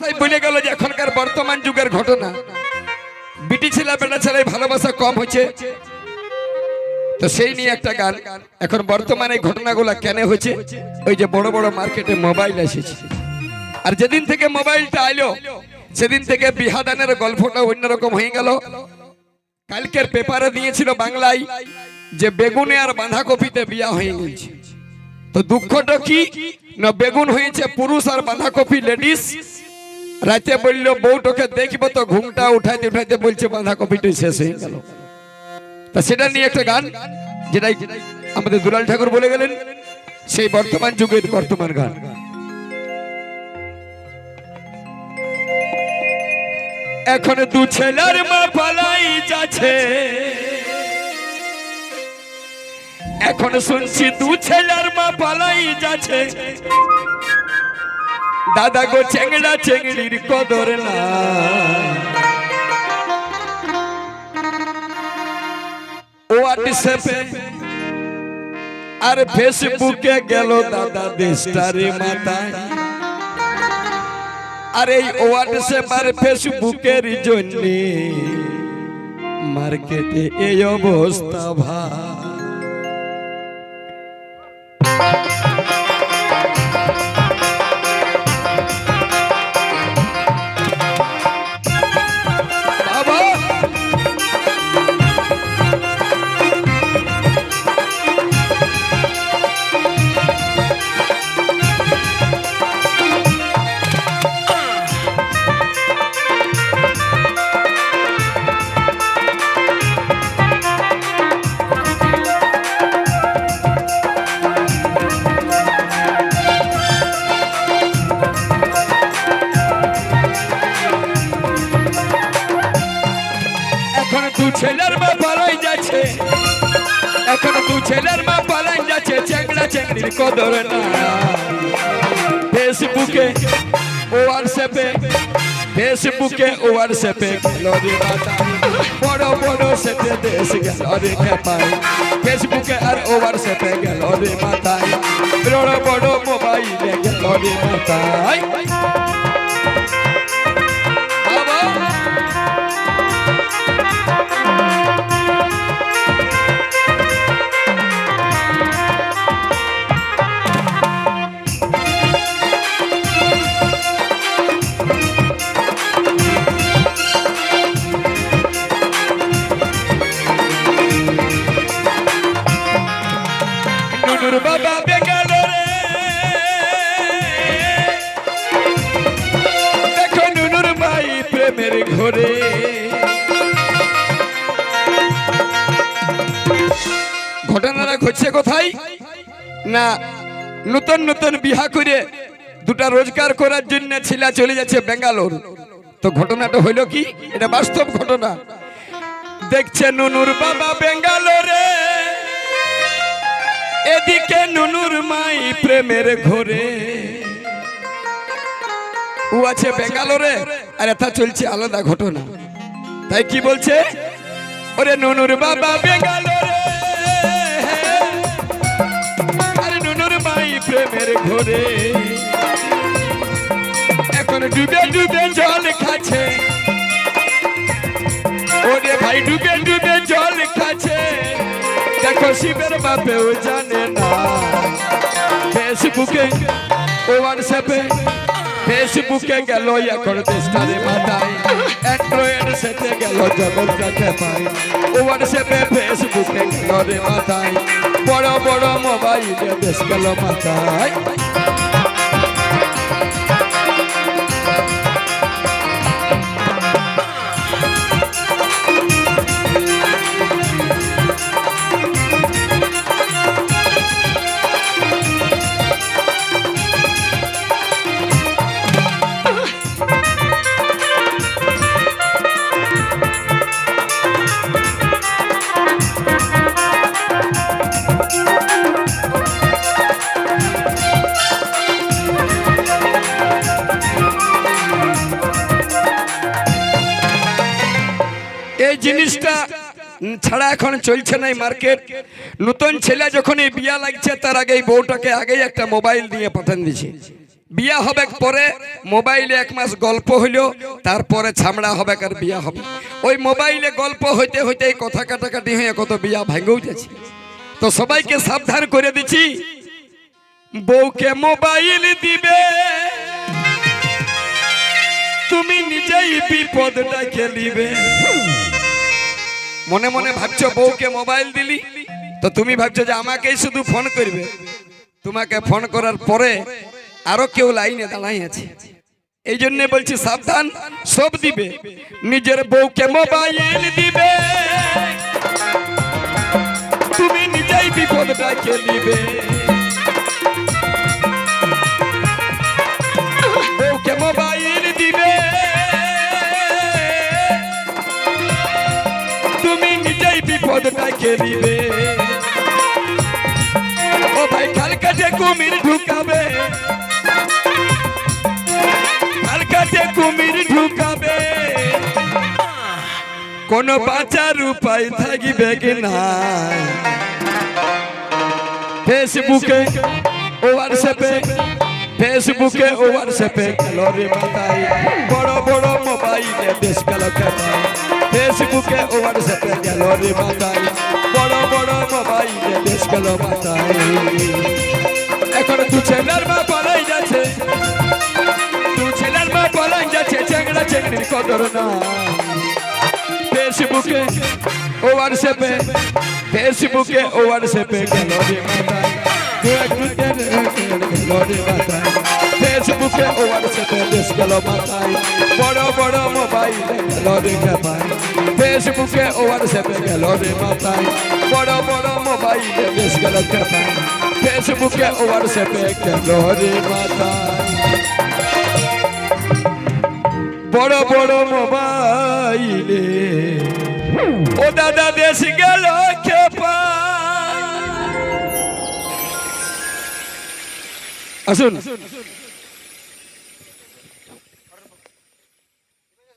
তাই বলে গেল যে এখনকার বর্তমান যুগের ঘটনা। বিটি ছেলে বেটা ছেলে ভালোবাসা কম হচ্ছে তো সেই নিয়ে একটা গান। এখন বর্তমানে এই ঘটনাগুলো কেন হচ্ছে ওই যে বড় বড় মার্কেটে মোবাইল এসেছে। আর যেদিন থেকে মোবাইলটা আইলো, সেদিন থেকে বিহাদানের গল্পটা অন্যরকম হয়ে গেল। কালকের পেপারে দিয়েছিল বাংলায় যে বেগুনে আর বাঁধাকপিতে বিয়া হয়ে গেছে। তো দুঃখটা কি? না বেগুন হয়েছে পুরুষ আর বাঁধাকপি লেডিস। রাতে বলল, বউটাকে দেখব তো, ঘুমটা উঠাইতে উঠাইতে বলছে, বাঁধাকপিটাই শেষ হয়ে গেল। তা সেটা নিয়ে একটা গান, যেটাই আমাদের দুলাল ঠাকুর বলে গেলেন, সেই বর্তমান যুগের বর্তমান গান। এখন দু ছেলের মা পালাই যাচ্ছে। এখন শুনছি দু ছেলের মা পালাই যাচ্ছে। দাদা গো চেংড়া চেংড়ির কদর না। হোয়াটসঅ্যাপে আর ফেসবুকে গেল দাদা দেশটারে মাথায়। আর এই হোয়াটসঅ্যাপ আর ফেসবুকের জন্য মার্কেটে এই অবস্থা ভাই। ছেলের মা পালাই যাচ্ছে। এখন দু ছেলের মা পালাই যাচ্ছে চেংড়া চেংড়ির কদর না ফেসবুকে হোয়াটসঅ্যাপে ফেসবুকে হোয়াটসঅ্যাপে গেল রে মাতা। বড় বড় সেটে দেশ গেল রে খেপাই। ফেসবুকে আর হোয়াটসঅ্যাপে গেল রে মাতায় বড় বড় মোবাইলে গেল রে মাতায় ঘরে ঘটনাটা ঘটছে কোথায়? না, নতুন নতুন বিহা করে দুটা রোজগার করার জন্য ছেলে চলে যাচ্ছে বেঙ্গালোর তো ঘটনাটা হইল কি? এটা বাস্তব ঘটনা। দেখছে নুনুর বাবা বেঙ্গালোরে এদিকে নুনুর মাই প্রেমের ঘরে। ও আছে বেঙ্গালোরে আর এটা চলছে আলাদা ঘটনা। তাই কি বলছে? ওরে নুনুর বাবা বেঙ্গালোরে। আরে নুনুর মাই প্রেমের ঘরে। এখন ডুবে ডুবে জল খাচ্ছে। ওরে ভাই, ডুবে ডুবে জল খাচ্ছে। দেখো শিবের বাপেও জানে না। ফেসবুকে হোয়াটসঅ্যাপে ফেসবুকে গেল এখন দেশটারে মাথায়। অ্যান্ড্রয়েড সেটে গেল জগৎটাকে পাই হোয়াটসঅ্যাপে ফেসবুকে গেল রে মাথায়। বড় বড় মোবাইলে দেশ গেল মাথায়। এই জিনিসটা ছাড়া এখন চলছে না মার্কেট। নতুন ছেলে যখন এই বিয়া লাগছে, তার আগে এই বউটাকে আগেই একটা মোবাইল দিয়ে পাঠান দিছে। বিয়া হবে পরে, মোবাইলে এক মাস গল্প হইল, তারপরে ছামড়া হবে আর বিয়া হবে। ওই মোবাইলে গল্প হইতে হইতে কথা কাটাকাটি হয়ে কত বিয়া ভেঙেও যাচ্ছে তো সবাইকে সাবধান করে দিচ্ছি, বউকে মোবাইল দিবে। তুমি নিজেই বিপদটা খেলিবে মনে মনে ভাবছ বউকে মোবাইল দিলি? তো তুমি ভাবছ যে আমাকেই শুধু ফোন করবে। তোমাকে ফোন করার পরে আরও কেউ লাইনে দাঁড়াই আছে। এই জন্য বলছি সাবধান, সব দিবে। নিজের বউকে মোবাইল দিবে। তুমি নিজেই বিপদটা খেলিবে বিপদটা খেলিবে ও ভাই খাল কাটে কুমির ঢুকাবে খাল কাটে কুমির ঢুকাবে, কোন বাঁচার উপায় থাকিবে কি নাই ফেসবুকে হোয়াটসঅ্যাপে ফেসবুকে হোয়াটসঅ্যাপে গেল রে মাথায়। বড় বড় মোবাইলে দেশ গেল কাটায় ফেসবুকে হোয়াটসঅ্যাপে গেল রে মাথায়। বড় মোবাইলে দেশ গেল মাথায়। এখন দু ছেলের মা পালাই যাচ্ছে। দু ছেলের মা পালাই যাচ্ছে, চেংড়া চেংড়ির কদর না। ফেসবুকে ও হোয়াটসঅ্যাপে ফেসবুকে ও হোয়াটসঅ্যাপে গেল রে মাথায়। দু এক মিনিটের গেল রে মাথায়। ফেসবুকে ও হোয়াটসঅ্যাপে দেশ গেল মাথায়। বড় বড় মোবাইল গেল রে খেপায় ফেসবুকে ও হোয়াটসঅ্যাপে গেল রে মাথায়। বড় বড় মোবাইল দেশ গেল খেপায় ফেসবুকে ও হোয়াটসঅ্যাপে গেল রে মাথায়। বড় বড় মোবাইলে ও দাদা দেশ গেল খেপা। আসুন।